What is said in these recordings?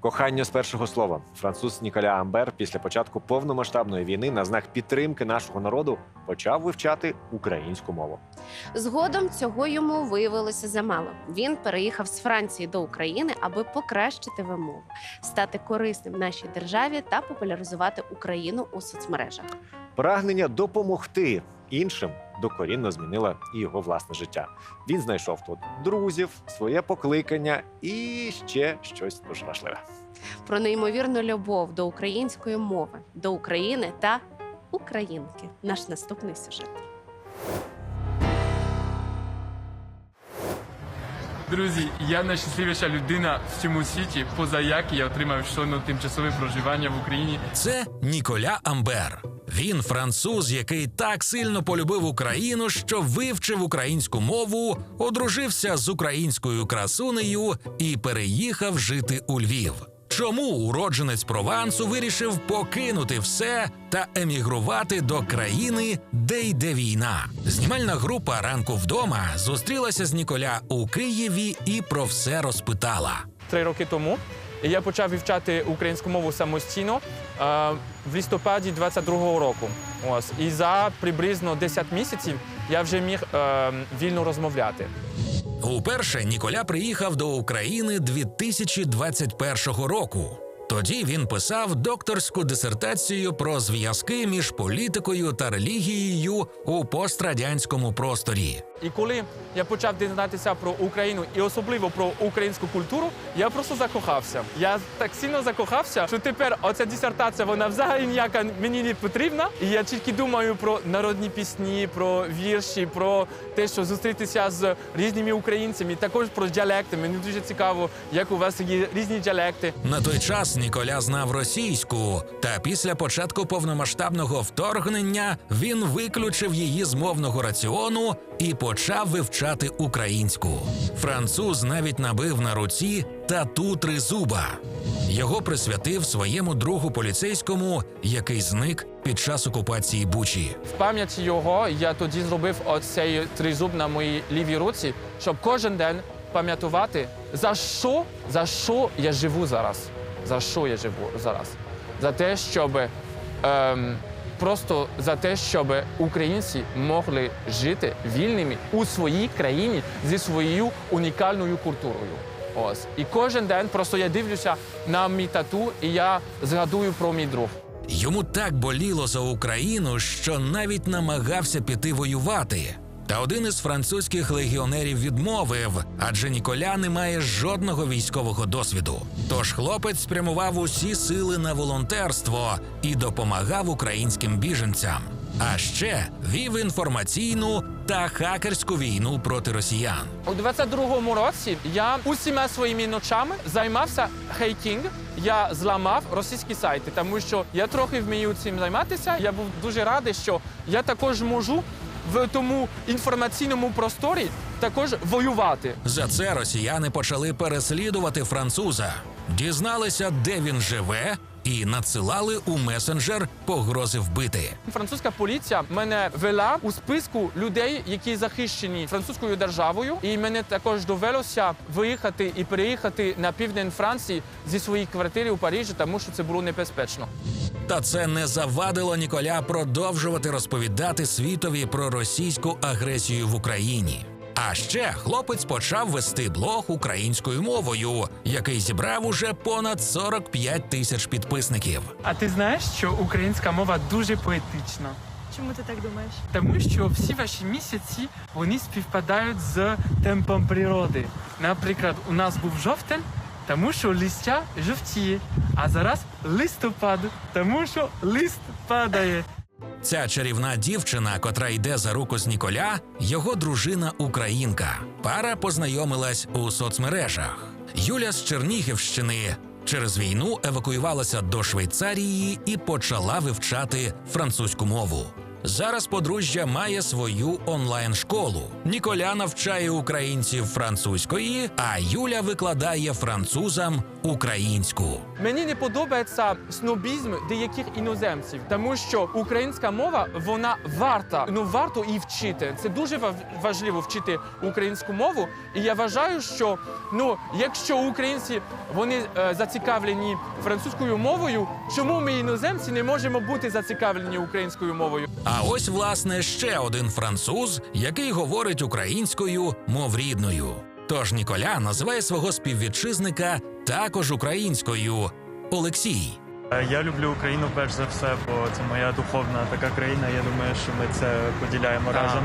Кохання з першого слова. Француз Ніколя Амбер після початку повномасштабної війни на знак підтримки нашого народу почав вивчати українську мову. Згодом цього йому виявилося замало. Він переїхав з Франції до України, аби покращити вимову, стати корисним нашій державі та популяризувати Україну у соцмережах. Прагнення допомогти іншим докорінно змінило і його власне життя. Він знайшов тут друзів, своє покликання і ще щось дуже важливе. Про неймовірну любов до української мови, до України та українки. Наш наступний сюжет. Друзі, я найщасливіша людина в цьому світі, поза як я отримав щойно тимчасове проживання в Україні. Це Ніколя Амбер. Він француз, який так сильно полюбив Україну, що вивчив українську мову, одружився з українською красунею і переїхав жити у Львів. Чому уродженець Провансу вирішив покинути все та емігрувати до країни, де йде війна? Знімальна група ранку вдома зустрілася з Ніколя у Києві і про все розпитала. Три роки тому я почав вивчати українську мову самостійно е, в листопаді 22-го року. Ось і за приблизно 10 місяців я вже міг е, вільно розмовляти. Уперше Ніколя приїхав до України 2021 року. Тоді він писав докторську дисертацію про зв'язки між політикою та релігією у пострадянському просторі. І коли я почав дізнатися про Україну і особливо про українську культуру, я просто закохався. Я так сильно закохався, що тепер оця дисертація вона взагалі ніяка мені не потрібна. І я тільки думаю про народні пісні, про вірші, про те, що зустрітися з різними українцями, також про діалекти. Мені дуже цікаво, як у вас є різні діалекти. На той час Ніколя знав російську, та після початку повномасштабного вторгнення він виключив її з мовного раціону і почав вивчати українську. Француз навіть набив на руці тату тризуба. Його присвятив своєму другу поліцейському, який зник під час окупації Бучі. В пам'яті його я тоді зробив оцей тризуб на моїй лівій руці, щоб кожен день пам'ятувати, за що, за що я живу зараз. За що я живу зараз? За те, щоб ем, просто за те, щоб українці могли жити вільними у своїй країні зі своєю унікальною культурою. Ось і кожен день просто я дивлюся на мій тату, і я згадую про мій друг. Йому так боліло за Україну, що навіть намагався піти воювати. Та один із французьких легіонерів відмовив, адже Ніколя не має жодного військового досвіду. Тож хлопець спрямував усі сили на волонтерство і допомагав українським біженцям. А ще вів інформаційну та хакерську війну проти росіян. У 22-му році я усіма своїми ночами займався хейкінг. Я зламав російські сайти, тому що я трохи вмію цим займатися. Я був дуже радий, що я також можу в тому інформаційному просторі також воювати. За це росіяни почали переслідувати француза, дізналися, де він живе, і надсилали у месенджер погрози вбити. Французька поліція мене вела у списку людей, які захищені французькою державою, і мене також довелося виїхати і переїхати на південь Франції зі своєї квартири у Парижі, тому що це було небезпечно. Та це не завадило Ніколя продовжувати розповідати світові про російську агресію в Україні. А ще хлопець почав вести блог українською мовою, який зібрав уже понад 45 тисяч підписників. А ти знаєш, що українська мова дуже поетична? Чому ти так думаєш? Тому що всі ваші місяці вони співпадають з темпом природи. Наприклад, у нас був жовтень, тому що листя жовтіє, а зараз листопад, тому що лист падає. Ця чарівна дівчина, котра йде за руку з Ніколя, його дружина українка. Пара познайомилась у соцмережах. Юля з Чернігівщини через війну евакуювалася до Швейцарії і почала вивчати французьку мову. Зараз подружжя має свою онлайн-школу. Ніколя навчає українців французької, а Юля викладає французам українську. Мені не подобається снобізм деяких іноземців, тому що українська мова вона варта. Ну варто і вчити. Це дуже важ- важливо вчити українську мову. І я вважаю, що ну, якщо українці вони е, зацікавлені французькою мовою, чому ми іноземці не можемо бути зацікавлені українською мовою? А ось власне ще один француз, який говорить українською мов рідною. Тож Ніколя називає свого співвітчизника також українською Олексій. Е, Я люблю Україну перш за все, бо це моя духовна така країна. Я думаю, що ми це поділяємо Так. разом.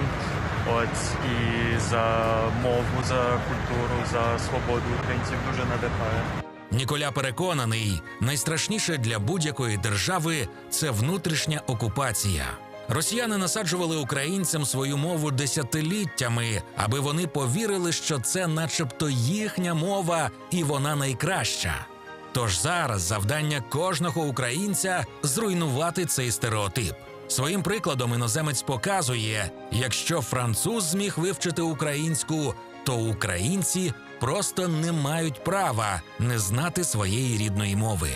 От і за мову, за культуру, за свободу українців дуже надихає. Ніколя переконаний, найстрашніше для будь-якої держави це внутрішня окупація. Росіяни насаджували українцям свою мову десятиліттями, аби вони повірили, що це, начебто, їхня мова, і вона найкраща. Тож зараз завдання кожного українця зруйнувати цей стереотип. Своїм прикладом іноземець показує: якщо француз зміг вивчити українську, то українці просто не мають права не знати своєї рідної мови.